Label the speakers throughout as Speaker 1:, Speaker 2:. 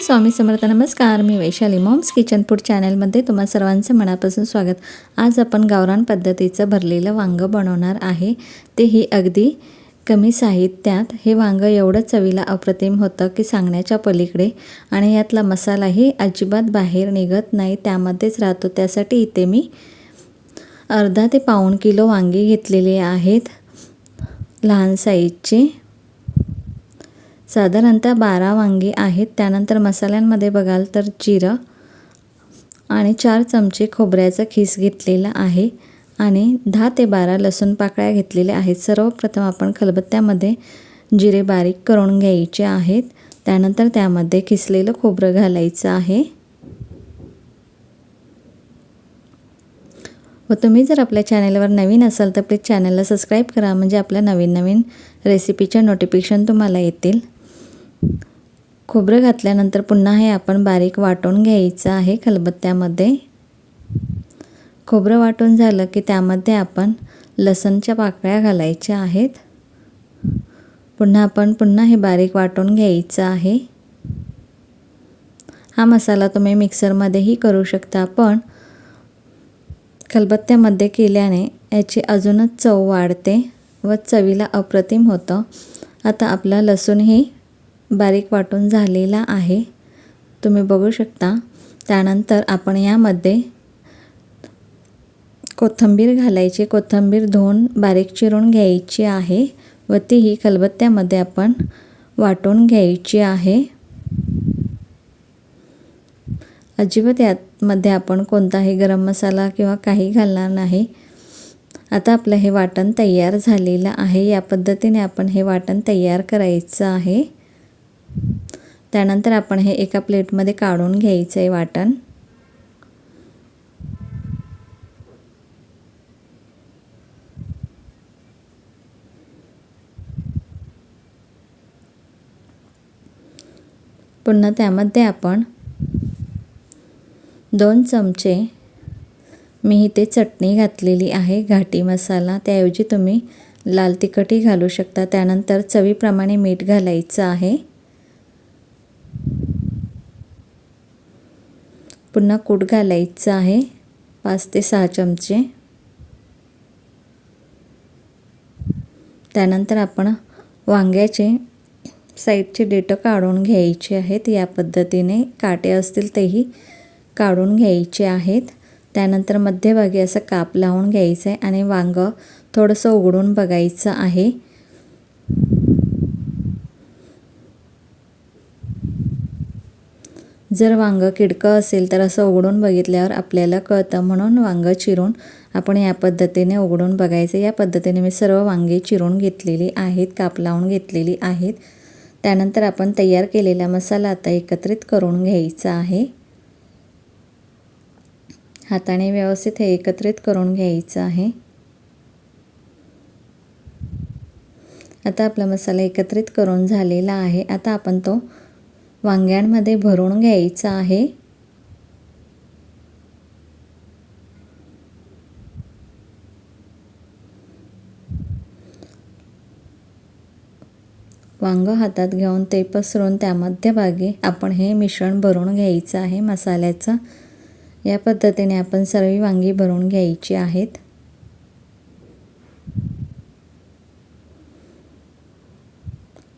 Speaker 1: स्वामी समर्थ नमस्कार. मी Vaishali moms kitchen food चॅनलमध्ये तुम्हा सर्वांचं मनापासून स्वागत. आज आपण गावरान पद्धतीचं भरलेलं वांगं बनवणार आहे. तेही अगदी कमी साहित्यात. हे वांगं एवढं चवीला अप्रतिम होतं की सांगण्याच्या पलीकडे. आणि यातला मसालाही अजिबात बाहेर निघत नाही. त्यामध्येच राहतो. त्यासाठी इथे मी अर्धा ते पाऊण किलो वांगी घेतलेली आहेत. लहान साईजची. साधारणतः बारा वांगी आहेत. त्यानंतर मसाल्यांमध्ये बघाल तर जिरं आणि चार चमचे खोबऱ्याचा खीस घेतलेला आहे आणि दहा ते बारा लसूण पाकळ्या घेतलेल्या आहेत. सर्वप्रथम आपण खलबत्त्यामध्ये जिरे बारीक करून घ्यायचे आहेत. त्यानंतर त्यामध्ये खिसलेलं खोबरं घालायचं आहे. व तुम्ही जर आपल्या चॅनलवर नवीन असाल तर प्लीज चॅनलला सबस्क्राईब करा. म्हणजे आपल्या नवीन नवीन रेसिपीच्या नोटिफिकेशन तुम्हाला येतील. खोबरं घातल्यानंतर पुन्हा हे आपण बारीक वाटून घ्यायचं आहे खलबत्त्यामध्ये. खोबरं वाटून झालं की त्यामध्ये आपण लसणच्या पाकळ्या घालायच्या आहेत. पुन्हा आपण पुन्हा हे बारीक वाटून घ्यायचं आहे. हा मसाला तुम्ही मिक्सरमध्येही करू शकता पण खलबत्त्यामध्ये केल्याने याची अजूनच चव वाढते व चवीला अप्रतिम होतं. आता आपला लसूणही बारीक वाटून झालेला आहे. तुम्ही बघू शकता. त्यानंतर आपण यामध्ये कोथिंबीर घालायची. कोथिंबीर धुवून बारीक चिरून घ्यायची आहे व तीही खलबत्त्यामध्ये आपण वाटून घ्यायची आहे. अजिबात यामध्ये आपण कोणताही गरम मसाला किंवा काही घालणार नाही. आता आपलं हे वाटण तयार झालेलं आहे. या पद्धतीने आपण हे वाटण तयार करायचं आहे. त्यानंतर आपण हे एका प्लेटमध्ये काढून घ्यायचं आहे वाटण. पुन्हा त्यामध्ये आपण दोन चमचे मी इथे चटणी घातलेली आहे घाटी मसाला. त्याऐवजी तुम्ही लाल तिखटही घालू शकता. त्यानंतर चवीप्रमाणे मीठ घालायचं आहे. पुन्हा कूट घालायचं आहे. पाच ते सहा चमचे. त्यानंतर आपण वांग्याचे साईडचे डेटं काढून घ्यायचे आहेत. या पद्धतीने काटे असतील तेही काढून घ्यायचे आहेत. त्यानंतर मध्यभागी असं काप लावून घ्यायचं आहे आणि वांगं थोडंसं उघडून बघायचं आहे. जर वांगं किडकं असेल तर असं उघडून बघितल्यावर आपल्याला कळतं. म्हणून वांगं चिरून आपण या पद्धतीने उघडून बघायचं. या पद्धतीने मी सर्व वांगे चिरून घेतलेली आहेत काप लावून घेतलेली आहेत. त्यानंतर आपण तयार केलेला मसाला आता एकत्रित करून घ्यायचा आहे. हाताने व्यवस्थित हे एकत्रित करून घ्यायचं आहे. आता आपला मसाला एकत्रित करून झालेला आहे. आता आपण तो वांग्यांमध्ये भरून घ्यायचा आहे. वांग हातात घेऊन ते पसरून त्या मध्यभागी आपण हे मिश्रण भरून घ्यायचं आहे मसाल्याचं. या पद्धतीने आपण सर्व वांगी भरून घ्यायची आहेत.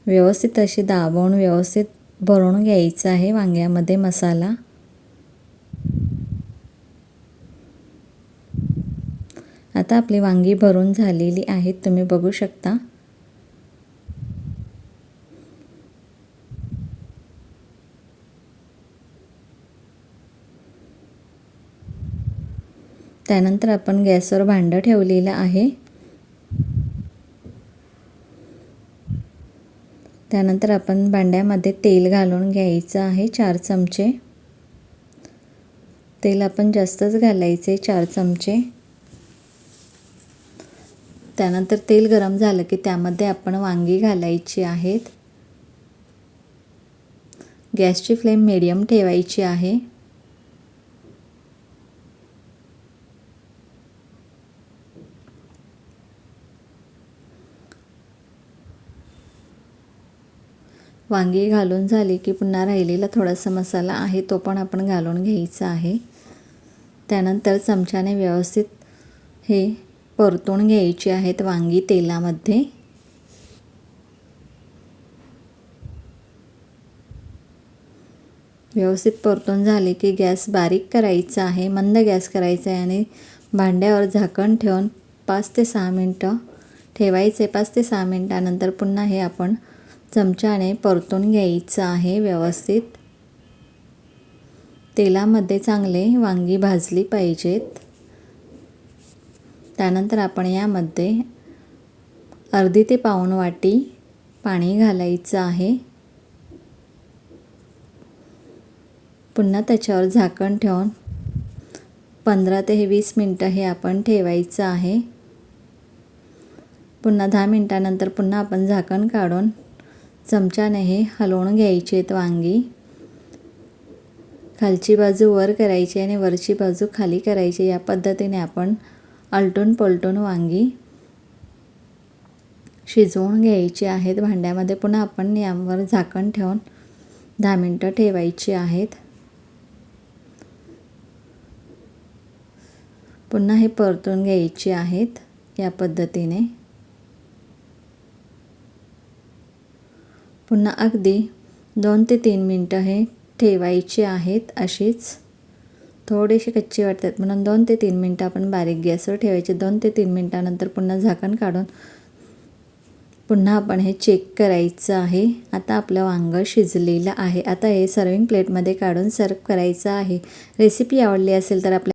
Speaker 1: व्यवस्थित अशी दाबवून व्यवस्थित भरून घ्यायचं आहे वांग्यामध्ये मसाला. आता आपली वांगी भरून झालेली आहेत तुम्ही बघू शकता. त्यानंतर आपण गॅसवर भांडं ठेवलेलं आहे. त्यानंतर आपण भांड्यामध्ये तेल घालून घ्यायचं आहे चार चमचे. तेल आपण जास्तच घालायचे चार चमचे. त्यानंतर तेल गरम झालं की त्यामध्ये आपण वांगी घालायची आहेत. गॅसची फ्लेम मिडियम ठेवायची आहे. वांगी घालून झाली की पुन्हा राहिलेला थोडासा मसाला आहे तो पण आपण घालून घ्यायचा आहे. त्यानंतर चमच्याने व्यवस्थित हे परतून घ्यायचे आहेत वांगी तेलामध्ये. व्यवस्थित परतून झाले की गॅस बारीक करायचा आहे मंद गॅस करायचा आहे आणि भांड्यावर झाकण ठेवून पाच ते सहा मिनटं ठेवायचे. पाच ते सहा मिनटानंतर पुन्हा हे आपण चमच्याने परतून घ्यायचं आहे व्यवस्थित. तेलामध्ये चांगले वांगी भाजली पाहिजेत. त्यानंतर आपण यामध्ये अर्धी ते पाऊण वाटी पाणी घालायचं आहे. पुन्हा त्याच्यावर झाकण ठेवून पंधरा ते वीस मिनटं हे आपण ठेवायचं आहे. पुन्हा दहा मिनटानंतर पुन्हा आपण झाकण काढून चमच्याने हे हलवून घ्यायचे आहेत वांगी. खालची बाजू वर करायची आणि वरची बाजू खाली करायची या पद्धतीने आपण आलटून पलटून वांगी शिजवून घ्यायची आहेत. भांड्यामध्ये पुन्हा आपण यावर झाकण ठेवून दहा मिनटं ठेवायची आहेत. पुन्हा हे परतून घ्यायची आहेत या पद्धतीने. पुन्हा अगदी दोन ते तीन मिनटं हे ठेवायचे आहेत अशीच थोडेसे कच्चे वाटतात. म्हणून दोन ते तीन मिनटं आपण बारीक गॅसवर ठेवायचे. दोन ते तीन मिनटानंतर पुन्हा झाकण काढून पुन्हा आपण हे चेक करायचं आहे. आता आपलं वांगं शिजलेलं आहे. आता हे सर्विंग प्लेटमध्ये काढून सर्व करायचं आहे. रेसिपी आवडली असेल तर आपल्या